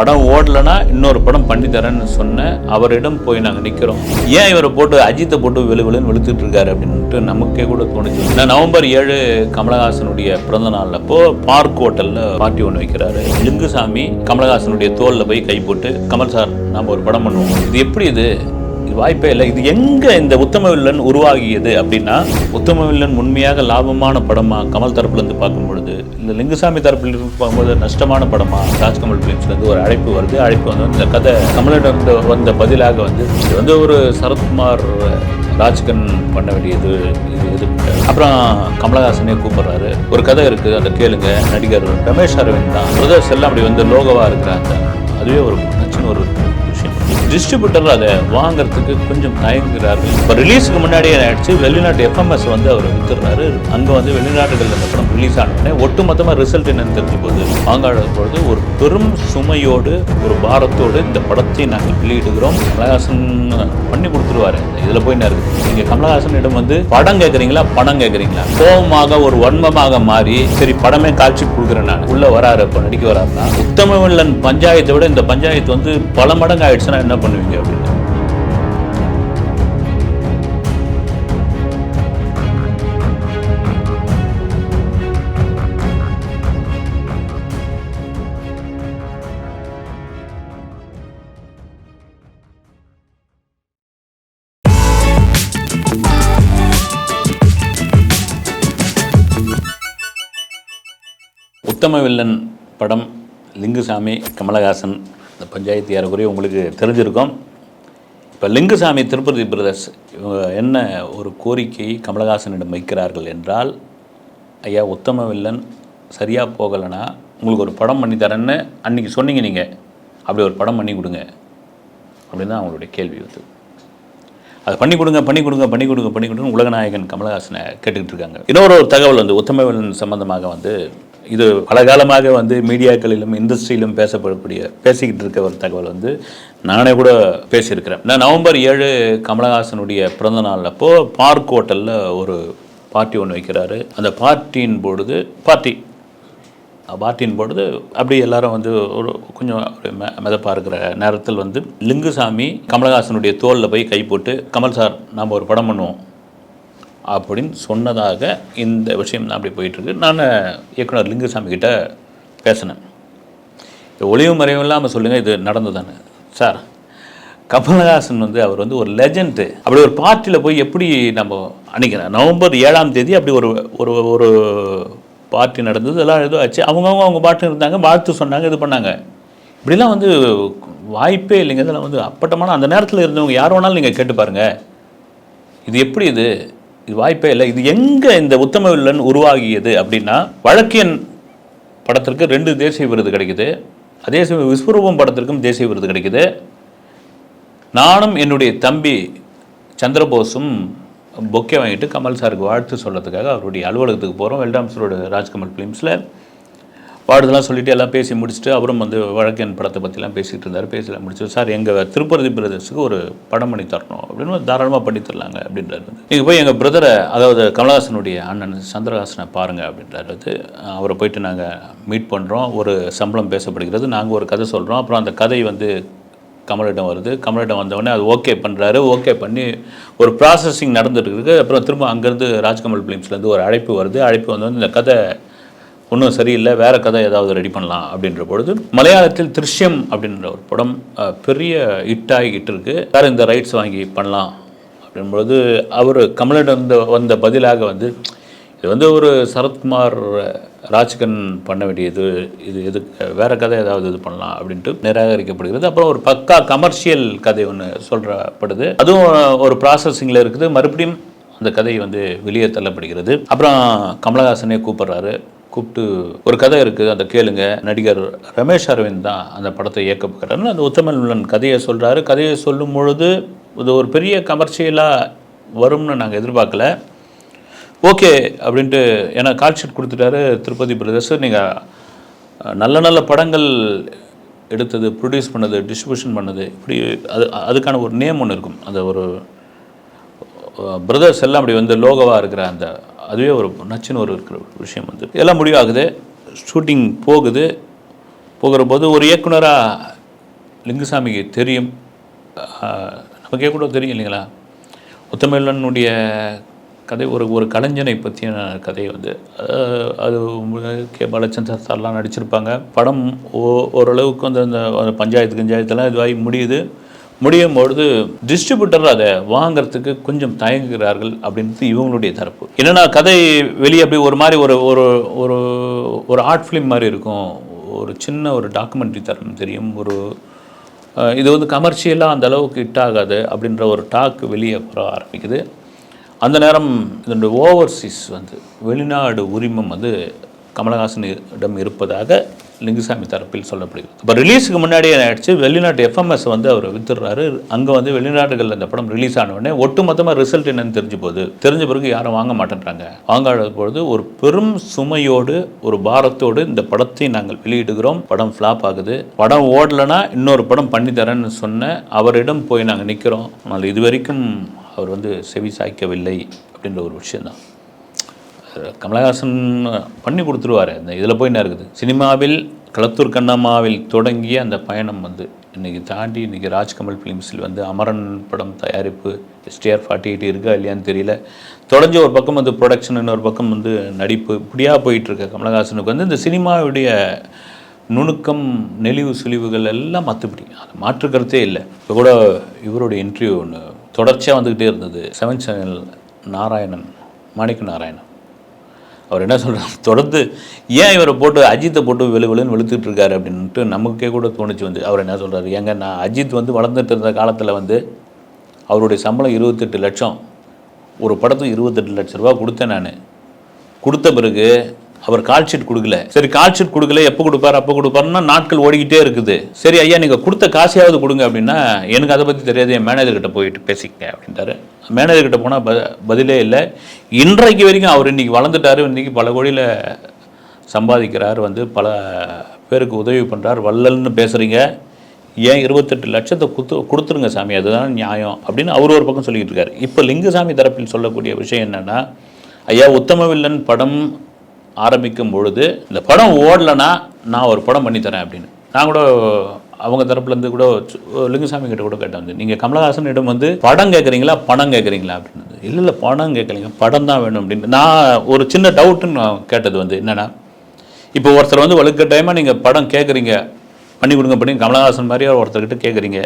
படம் ஓடலைன்னா இன்னொரு படம் பண்ணி தரேன்னு சொன்ன அவரிடம் போய் நாங்கள் நிற்கிறோம் ஏன் இவரை போட்டு அஜித்தை போட்டு வெளு வெளுன்னு வெளுத்துட்டு இருக்காரு அப்படின்ட்டு நமக்கே கூட தோணுச்சு. நான் நவம்பர் ஏழு கமலஹாசனுடைய பிறந்த நாள் அப்போ பார்க் ஹோட்டலில் பார்ட்டி ஒன்று வைக்கிறாரு. லிங்குசாமி கமலஹாசனுடைய தோலில் போய் கை போட்டு கமல் சார் நாம் ஒரு படம் பண்ணுவோம். இது எப்படி இது? வாய்ப்பே இல்லை. இது எங்க இந்த உத்தம வில்லன் உருவாகியது அப்படின்னா உத்தம வில்லன் உண்மையாக லாபமான படமா கமல் தரப்புல இருந்து பார்க்கும் பொழுது இந்த லிங்குசாமி தரப்புல இருந்து பார்க்கும்போது நஷ்டமான படமா ராஜ்கமல் பிலிம்ஸ்ல இருந்து ஒரு அழைப்பு வருது. அழைப்பு வந்து இந்த கதை கமலிடம் வந்த பதிலாக வந்து இது வந்து ஒரு சரத்குமார் ராஜ்கன் பண்ண வேண்டியது இது அப்புறம் கமலஹாசனே கூப்பிடுறாரு. ஒரு கதை இருக்கு அதை கேளுங்க. நடிகர் ரமேஷ் அரவிந்த் தான். பிரதர்ஸ் எல்லாம் அப்படி வந்து லோகவா இருக்கிறாங்க. அதுவே ஒரு நச்சுன்னு ஒரு டிஸ்ட்ரிபியூட்டர் அதை வாங்குறதுக்கு கொஞ்சம் தயங்குகிறார்கள். இப்போ ரிலீஸுக்கு முன்னாடியே ஆயிடுச்சு. வெளிநாட்டு எஃப்எம்எஸ் வந்து அவர் வித்துறாரு அங்கே வந்து வெளிநாடுகளில் இந்த படம் ரிலீஸ் ஆனோடனே ஒட்டுமொத்தமாக ரிசல்ட் என்னன்னு தெரிஞ்ச போது வாங்காட பொழுது ஒரு பெரும் சுமையோடு ஒரு பாரத்தோடு இந்த படத்தை நாங்கள் வெளியிடுகிறோம். கமலஹாசன் பண்ணி கொடுத்துருவாரு. இதில் போய் நான் இருக்கு நீங்கள் கமலஹாசனிடம் வந்து படம் கேட்குறீங்களா பணம் கேட்குறீங்களா கோபமாக ஒரு வன்மமாக மாறி சரி படமே காட்சி கொடுக்குறேன் நான். உள்ளே வராரு இப்போ நடிக்க வராருன்னா உத்தமவில்லன் பஞ்சாயத்தை விட இந்த பஞ்சாயத்து வந்து பல மடங்கு ஆயிடுச்சுன்னா என்ன பண்ணுவீங்க அப்படின்னு? உத்தம வில்லன் படம் லிங்குசாமி கமலஹாசன் இந்த பஞ்சாயத்து ஏறக்குறைய உங்களுக்கு தெரிஞ்சிருக்கும். இப்போ லிங்குசாமி திருப்பதி பிரதர்ஸ் என்ன ஒரு கோரிக்கை கமலஹாசனிடம் வைக்கிறார்கள் என்றால் ஐயா உத்தம வில்லன் சரியாக போகலைன்னா உங்களுக்கு ஒரு படம் பண்ணி தரேன்னு அன்றைக்கி சொன்னீங்க நீங்கள் அப்படி ஒரு படம் பண்ணி கொடுங்க. அப்படின்னு தான் அவங்களுடைய கேள்வி வந்து. அதை பண்ணி கொடுங்க பண்ணி கொடுங்க பண்ணி கொடுங்க பண்ணி கொடுங்க உலகநாயகன் கமலஹாசனை கேட்டுக்கிட்டு இருக்காங்க. இன்னொரு ஒரு தகவல் வந்து உத்தமவில்லன் சம்பந்தமாக வந்து இது பலகாலமாக வந்து மீடியாக்களிலும் இண்டஸ்ட்ரியிலும் பேசப்படக்கூடிய பேசிக்கிட்டு இருக்க ஒரு தகவல் வந்து நானே கூட பேசியிருக்கிறேன். நான் நவம்பர் ஏழு கமலஹாசனுடைய பிறந்த நாள் அப்போ பார்க் ஹோட்டலில் ஒரு பார்ட்டி ஒன்று வைக்கிறாரு. அந்த பார்ட்டியின் பொழுது பார்ட்டி. பார்ட்டின் பொழுது அப்படி எல்லாரும் வந்து ஒரு கொஞ்சம் மெ மிதப்பாக இருக்கிற நேரத்தில் வந்து லிங்குசாமி கமலஹாசனுடைய தோளில் போய் கை போட்டு கமல் சார் நாம் ஒரு படம் பண்ணுவோம். அப்படின்னு சொன்னதாக இந்த விஷயம் தான் அப்படி போயிட்டுருக்கு. நான் இயக்குனர் லிங்குசாமி கிட்ட பேசினேன். ஒளிவு மறைவும் இல்லாமல் சொல்லுங்கள் இது நடந்ததானே சார் கமலஹாசன் வந்து அவர் வந்து ஒரு லெஜண்ட்டு அப்படி ஒரு பார்ட்டியில் போய் எப்படி நம்ம அன்றைக்கி நவம்பர் ஏழாம் தேதி அப்படி ஒரு ஒரு ஒரு பார்ட்டி நடந்தது எல்லாம் ஏதோ ஆச்சு. அவங்கவுங்க அவங்க பாட்டு இருந்தாங்க வாழ்த்து சொன்னாங்க இது பண்ணாங்க. இப்படிலாம் வந்து வாய்ப்பே இல்லைங்க. இதெல்லாம் வந்து அப்பட்டமான அந்த நேரத்தில் இருந்தவங்க யார் வேணாலும் நீங்கள் கேட்டு பாருங்கள் இது எப்படி இது? இது வாய்ப்பே இல்லை. இது எங்கே இந்த உத்தம வில்லன் உருவாகியது அப்படின்னா வழக்கியன் படத்திற்கு ரெண்டு தேசிய விருது கிடைக்குது. அதே சமயம் விஸ்வரூபம் படத்திற்கும் தேசிய விருது கிடைக்குது. நானும் என்னுடைய தம்பி சந்திரபோஸும் பொக்கே வாங்கிட்டு கமல் சாருக்கு வாழ்த்து சொல்கிறதுக்காக அவருடைய அலுவலகத்துக்கு போகிறோம் வெல்டாம்ஸ் ரோடு ராஜ்கமல் ஃபிலிம்ஸில் வாழ்த்துலாம் சொல்லிட்டு எல்லாம் பேசி முடிச்சுட்டு அவரும் வந்து வழக்கன் படத்தை பற்றிலாம் பேசிகிட்டு இருந்தார். பேசலாம் முடிச்சு சார் எங்கள் திருப்பதி பிரதர்ஸுக்கு ஒரு படம் பண்ணி தரணும். அப்படின்னு தாராளமாக பண்ணி தரலாங்க அப்படின்றாரு வந்து. நீங்கள் போய் எங்கள் பிரதரை அதாவது கமலஹாசனுடைய அண்ணன் சந்திரஹாசனை பாருங்கள் அப்படின்றாரு வந்து. அவரை போயிட்டு நாங்கள் மீட் பண்ணுறோம் ஒரு சம்பளம் பேசப்படுகிறது. நாங்கள் ஒரு கதை சொல்கிறோம் அப்புறம் அந்த கதை வந்து கமலிடம் வருது. கமலிடம் வந்தவொடனே அது ஓகே பண்ணுறாரு ஓகே பண்ணி ஒரு ப்ராசஸிங் நடந்துட்டு இருக்கு அப்புறம் திரும்ப அங்கேருந்து ராஜ்கமல் ஃபிலிம்ஸ்லேருந்து ஒரு அழைப்பு வருது. அழைப்பு வந்து இந்த கதை ஒன்றும் சரியில்லை வேறு கதை ஏதாவது ரெடி பண்ணலாம் அப்படின்ற பொழுது மலையாளத்தில் திருஷ்யம் அப்படின்ற ஒரு படம் பெரிய ஹிட்டாகிட்டு இருக்குது வேறு இந்த ரைட்ஸ் வாங்கி பண்ணலாம் அப்படின்பொழுது அவர் கமலிடம் வந்த வந்த பதிலாக வந்து இது வந்து ஒரு சரத்குமார் ராஜ்கன் பண்ண வேண்டியது இது எதுக்கு வேற கதை ஏதாவது இது பண்ணலாம் அப்படின்ட்டு நிராகரிக்கப்படுகிறது. அப்புறம் ஒரு பக்கா கமர்ஷியல் கதை ஒன்று சொல்கிறப்படுது அதுவும் ஒரு ப்ராசஸிங்கில் இருக்குது. மறுபடியும் அந்த கதை வந்து வெளியே தள்ளப்படுகிறது. அப்புறம் கமலஹாசனே கூப்பிட்றாரு. கூப்பிட்டு ஒரு கதை இருக்குது அதை கேளுங்க. நடிகர் ரமேஷ் அரவிந்த் தான் அந்த படத்தை இயக்க போகிறாரு அந்த உத்தமன் கதையை சொல்கிறாரு கதையை சொல்லும் பொழுது இது ஒரு பெரிய கமர்ஷியலாக வரும்னு நாங்கள் எதிர்பார்க்கல. ஓகே அப்படின்ட்டு ஏன்னா கால் ஷீட் கொடுத்துட்டாரு திருப்பதி பிரதர்ஸ் நீங்கள் நல்ல நல்ல படங்கள் எடுத்தது ப்ரொடியூஸ் பண்ணது டிஸ்ட்ரிபியூஷன் பண்ணது இப்படி அது அதுக்கான ஒரு நேம் ஒன்று இருக்கும். அந்த ஒரு பிரதர்ஸ் எல்லாம் அப்படி வந்து லோகோவாக இருக்கிற அந்த அதுவே ஒரு நச்சுன்னு ஒரு இருக்கிற ஒரு விஷயம் வந்து எல்லாம் முடிவாகுது. ஷூட்டிங் போகுது. போகிற போது ஒரு இயக்குனராக லிங்குசாமிக்கு தெரியும். நமக்கே கூட தெரியும் இல்லைங்களா? உத்தமிழனுடைய கதை ஒரு ஒரு கலைஞனை பற்றியான கதை வந்து அது கே. பாலச்சந்தர் சார்லாம் நடிச்சிருப்பாங்க. படம் ஓ ஓரளவுக்கு வந்து அந்த அந்த பஞ்சாயத்து பஞ்சாயத்தெல்லாம் இதுவாகி முடியுது. முடியும் பொழுது டிஸ்ட்ரிபியூட்டர் அதை வாங்குறதுக்கு கொஞ்சம் தயங்குகிறார்கள் அப்படின்றது இவங்களுடைய தரப்பு. என்னென்னா கதை வெளியே அப்படி ஒரு மாதிரி ஒரு ஒரு ஒரு ஒரு ஆர்ட் ஃபிலிம் மாதிரி இருக்கும். ஒரு சின்ன ஒரு டாக்குமெண்ட்ரி தரம் தெரியும். ஒரு இது வந்து கமர்ஷியலாக அந்த அளவுக்கு ஹிட் ஆகாது அப்படின்ற ஒரு டாக் வெளியே வர ஆரம்பிக்குது. அந்த நேரம் இதனுடைய ஓவர்சீஸ் வந்து வெளிநாடு உரிமம் வந்து கமலஹாசனிடம் இருப்பதாக லிங்குசாமி தரப்பில் சொல்லப்படுகிறது. இப்போ ரிலீஸுக்கு முன்னாடியே ஆயிடுச்சு? வெளிநாட்டு எஃப்எம்எஸ் வந்து அவர் வித்துடுறாரு. அங்கே வந்து வெளிநாடுகளில் அந்த படம் ரிலீஸ் ஆன உடனே ஒட்டுமொத்தமாக ரிசல்ட் என்னன்னு தெரிஞ்சு போகுது. தெரிஞ்ச பிறகு யாரும் வாங்க மாட்டேன்றாங்க. வாங்காத பொழுது ஒரு பெரும் சுமையோடு ஒரு பாரத்தோடு இந்த படத்தை நாங்கள் வெளியிடுகிறோம். படம் ஃப்ளாப் ஆகுது. படம் ஓடலைன்னா இன்னொரு படம் பண்ணி தரேன்னு சொன்ன அவரிடம் போய் நாங்கள் நிற்கிறோம் ஆனால் இது வரைக்கும் அவர் வந்து செவி சாய்க்கவில்லை அப்படின்ற ஒரு விஷயம்தான். கமலஹாசன் பண்ணி கொடுத்துருவாரு. இந்த இதில் போய் என்ன இருக்குது? சினிமாவில் களத்தூர் கண்ணம்மாவில் தொடங்கிய அந்த பயணம் வந்து இன்னைக்கு தாண்டி இன்றைக்கி ராஜ்கமல் ஃபிலிம்ஸில் வந்து அமரன் படம் தயாரிப்பு எஸ்டிஆர் ஃபார்ட்டி எயிட் இருக்கா இல்லையான்னு தெரியல. தொடஞ்ச ஒரு பக்கம் வந்து ப்ரொடக்ஷன் இன்னொரு பக்கம் வந்து நடிப்பு. இப்படியாக போயிட்டுருக்க கமலஹாசனுக்கு. வந்து இந்த சினிமாவுடைய நுணுக்கம் நெளிவு சுழிவுகள் எல்லாம் மற்றபடி அது மாற்றுக்கிறதே இல்லை. இப்போ கூட இவருடைய இன்டர்வியூ ஒன்று தொடர்ச்சியாக வந்துக்கிட்டே இருந்தது. செவன் சேனல் நாராயணன் மாணிக்க நாராயணன் அவர் என்ன சொல்கிறார் தொடர்ந்து ஏன் இவரை போட்டு அஜித்தை போட்டு வெளு வெளுன்னு வெளுத்துட்டு இருக்காரு அப்படின்ட்டு நமக்கே கூட தோணுச்சு வந்து. அவர் என்ன சொல்கிறார் ஏங்க நான் அஜித் வந்து வளர்ந்துட்டு இருந்த காலத்தில் வந்து அவருடைய சம்பளம் இருபத்தெட்டு லட்சம் ஒரு படத்துக்கு இருபத்தெட்டு லட்ச ரூபா கொடுத்தேன் நான். கொடுத்த பிறகு அவர் கால் ஷீட் கொடுக்கல. சரி கால் ஷீட் கொடுக்கல எப்போ கொடுப்பாரு அப்போ கொடுப்பாருன்னா நாட்கள் ஓடிக்கிட்டே இருக்குது. சரி ஐயா நீங்கள் கொடுத்த காசையாவது கொடுங்க அப்படின்னா எனக்கு அதை பற்றி தெரியாது என் மேனேஜர்கிட்ட போயிட்டு பேசிக்கங்க அப்படின்ட்டாரு. மேனேஜர்கிட்ட போனால் ப பதிலே இல்லை. இன்றைக்கு வரைக்கும் அவர் இன்றைக்கி வளர்ந்துட்டாரு இன்றைக்கி பல கோடியில் சம்பாதிக்கிறார் வந்து பல பேருக்கு உதவி பண்ணுறார் வள்ளல்னு பேசுகிறீங்க ஏன் இருபத்தெட்டு லட்சத்தை குத்து கொடுத்துருங்க சாமி அதுதான் நியாயம் அப்படின்னு அவர் ஒரு பக்கம் சொல்லிக்கிட்டு இருக்காரு. இப்போ லிங்கசாமி தரப்பில் சொல்லக்கூடிய விஷயம் என்னென்னா ஐயா உத்தமவில்லன் படம் ஆரம்பிக்கும் பொழுது இந்த படம் ஓடலைன்னா நான் ஒரு படம் பண்ணித்தரேன் அப்படின்னு. நான் கூட அவங்க தரப்புலேருந்து கூட சு- லிங்குசாமி கிட்ட கூட கேட்டேன் வந்து நீங்கள் கமலஹாசனிடம் வந்து படம் கேட்குறீங்களா பணம் கேட்குறீங்களா அப்படின்னு இல்லை இல்லை பணம் கேட்கலீங்க படம் தான் வேணும் அப்படின்னு நான் ஒரு சின்ன டவுட்டுன்னு நான் கேட்டது வந்து என்னென்னா இப்போ ஒருத்தர் வந்து வழுக்க டைமாக நீங்கள் படம் கேட்குறீங்க பண்ணி கொடுங்க பண்ணி கமலஹாசன் மாதிரி ஒருத்தர்கிட்ட கேட்குறீங்க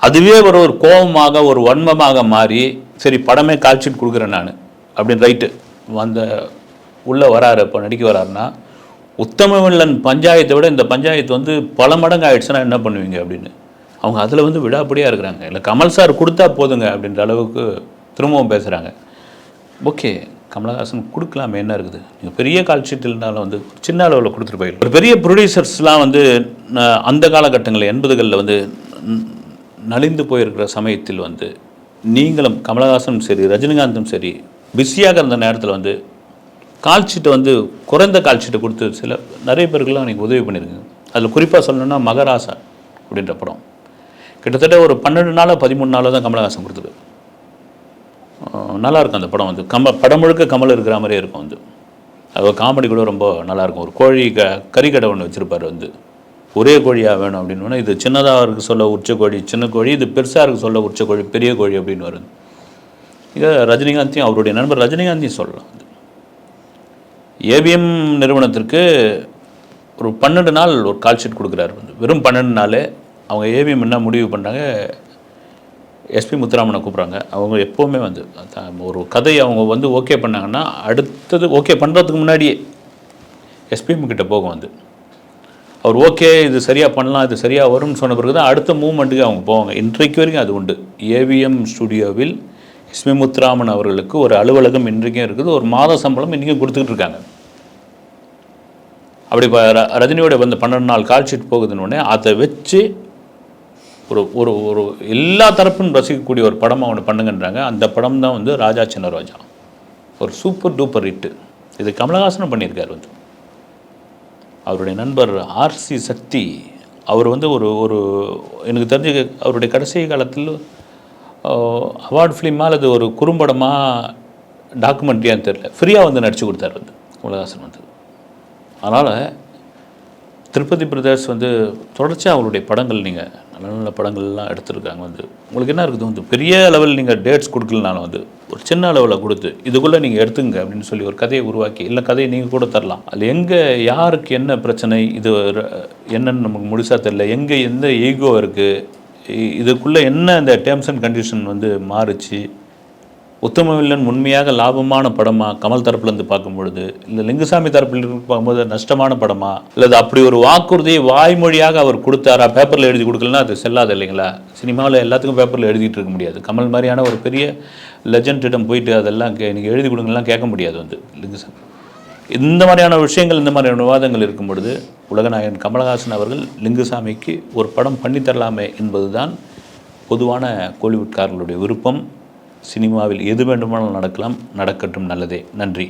அதுவே ஒரு ஒரு கோபமாக ஒரு வன்மமாக மாறி சரி படமே கால்ஷீட் கொடுக்குறேன் நான் அப்படின்னு ரைட்டு வந்த உள்ளே வராரு. இப்போ நடிக்க வராருன்னா உத்தமவில்லன் பஞ்சாயத்தை விட இந்த பஞ்சாயத்து வந்து பல மடங்கு ஆயிடுச்சுன்னா என்ன பண்ணுவீங்க அப்படின்னு. அவங்க அதில் வந்து விடாப்படியாக இருக்கிறாங்க. இல்லை கமல் சார் கொடுத்தா போதுங்க அப்படின்ற அளவுக்கு திரும்பவும் பேசுகிறாங்க ஓகே கமலஹாசன் கொடுக்கலாமே என்ன இருக்குது? நீங்கள் பெரிய கால்ஷீட் இருந்தாலும் வந்து சின்ன அளவில் கொடுத்துட்டு போயிடலாம் ஒரு பெரிய ப்ரொடியூசர்ஸ்லாம் வந்து அந்த காலகட்டங்களில் எண்பதுகளில் வந்து நலிந்து போயிருக்கிற சமயத்தில் வந்து நீங்களும் கமலஹாசனும் சரி ரஜினிகாந்தும் சரி பிஸியாக இருந்த நேரத்தில் வந்து கால்ஷீட்டை வந்து குறைந்த கால்ஷீட்டை கொடுத்து சில நிறைய பேருக்குலாம் எனக்கு உதவி பண்ணியிருக்குங்க. அதில் குறிப்பாக சொல்லணும்னா மகராசா அப்படின்ற படம். கிட்டத்தட்ட ஒரு பன்னெண்டு நாளோ பதிமூணு நாளோ தான் கமலஹாசன் கொடுத்தது. நல்லாயிருக்கும் அந்த படம் வந்து. கம படம் முழுக்க கமல் இருக்கிற மாதிரியே இருக்கும் வந்து. அது காமெடி கூட ரொம்ப நல்லாயிருக்கும் ஒரு கோழி க கறிக்கடை ஒன்று வச்சுருப்பார் வந்து. ஒரே கோழியாக வேணும் அப்படின்னு இது சின்னதாக இருக்க சொல்ல உச்ச கோழி சின்ன கோழி இது பெருசாக இருக்க சொல்ல உச்ச கோழி பெரிய கோழி அப்படின்னு வருது. இதை ரஜினிகாந்தையும் அவருடைய நண்பர் ரஜினிகாந்தையும் சொல்லலாம் வந்து. ஏபிஎம் நிறுவனத்திற்கு ஒரு பன்னெண்டு நாள் ஒரு கால் ஷீட் கொடுக்குறாரு. வந்து வெறும் பன்னெண்டு நாள் அவங்க ஏபிஎம் என்ன முடிவு பண்ணாங்க எஸ்பி முத்துராமனை கூப்பிட்றாங்க. அவங்க எப்போவுமே வந்து ஒரு கதை அவங்க வந்து ஓகே பண்ணாங்கன்னா அடுத்தது ஓகே பண்ணுறதுக்கு முன்னாடியே எஸ்பிஎம் கிட்டே போகும் வந்து அவர் ஓகே இது சரியாக பண்ணலாம் இது சரியாக வரும்னு சொன்ன பிறகு தான் அடுத்த மூமெண்ட்டுக்கு அவங்க போவாங்க. இன்றைக்கு வரைக்கும் அது உண்டு. ஏவிஎம் ஸ்டுடியோவில் எஸ்பி முத்துராமன் அவர்களுக்கு ஒரு அலுவலகம் இன்றைக்கும் இருக்குது. ஒரு மாத சம்பளம் இன்றைக்கும் கொடுத்துக்கிட்டு இருக்காங்க. அப்படி இப்போ ர- ரஜினியோட வந்து பன்னெண்டு நாள் கால் ஷீட் போகுதுன்னு உடனே அதை வச்சு ஒரு ஒரு ஒரு எல்லா தரப்பும் ரசிக்கக்கூடிய ஒரு படம் அவனை பண்ணுங்கன்றாங்க. அந்த படம் தான் வந்து ராஜா சின்ன ரோஜா ஒரு சூப்பர் டூப்பர் ஹிட்டு இது கமலஹாசனும் பண்ணியிருக்காரு வந்து. அவருடைய நண்பர் ஆர்சி சக்தி அவர் வந்து ஒரு ஒரு எனக்கு தெரிஞ்சு அவருடைய கடைசி காலத்தில் அவார்டு ஃபிலிமா அல்லது ஒரு குறும்படமாக டாக்குமெண்ட்ரியான்னு தெரியல. ஃப்ரீயாக வந்து நடித்து கொடுத்தாரு வந்து கமலஹாசன் வந்து. அதனால் திருப்பதி பிரதர்ஸ் வந்து தொடர்ச்சியாக அவருடைய படங்கள் நீங்கள் நல்ல நல்ல படங்கள்லாம் எடுத்திருக்காங்க வந்து. உங்களுக்கு என்ன இருக்குது? வந்து பெரிய லெவல் நீங்கள் டேட்ஸ் கொடுக்கலனாலும் வந்து ஒரு சின்ன அளவில் கொடுத்து இதுக்குள்ளே நீங்கள் எடுத்துங்க அப்படின்னு சொல்லி ஒரு கதையை உருவாக்கி இல்லை கதையை நீங்கள் கூட தரலாம். அதில் எங்கே யாருக்கு என்ன பிரச்சனை? இது என்னன்னு நமக்கு முடிசாக தெரியல. எங்கே எந்த ஈகோ இருக்குது இதுக்குள்ளே என்ன அந்த டேர்ம்ஸ் அண்ட் கண்டிஷன் வந்து மாறுச்சு? உத்தமவில்லன் உண்மையாக லாபமான படமா கமல் தரப்புலேருந்து பார்க்கும் பொழுது இல்லை லிங்குசாமி தரப்பில் பார்க்கும்போது நஷ்டமான படமா? இல்லை அப்படி ஒரு வாக்குறுதியை வாய்மொழியாக அவர் கொடுத்தாரா? பேப்பரில் எழுதி கொடுக்கலன்னா அது செல்லாது இல்லைங்களா? சினிமாவில் எல்லாத்துக்கும் பேப்பரில் எழுதிட்டு இருக்க முடியாது. கமல் மாதிரியான ஒரு பெரிய லெஜண்டிடம் போயிட்டு அதெல்லாம் கே நீங்கள் எழுதி கொடுங்கலாம் கேட்க முடியாது வந்து லிங்குசாமி. இந்த மாதிரியான விஷயங்கள் இந்த மாதிரியான விவாதங்கள் இருக்கும் பொழுது உலகநாயகன் கமலஹாசன் அவர்கள் லிங்குசாமிக்கு ஒரு படம் பண்ணித்தரலாமே என்பதுதான் பொதுவான கோலிவுட்காரர்களுடைய விருப்பம். சினிமாவில் எது வேண்டுமானாலும் நடக்கலாம் நடக்கட்டும். நல்லதே. நன்றி.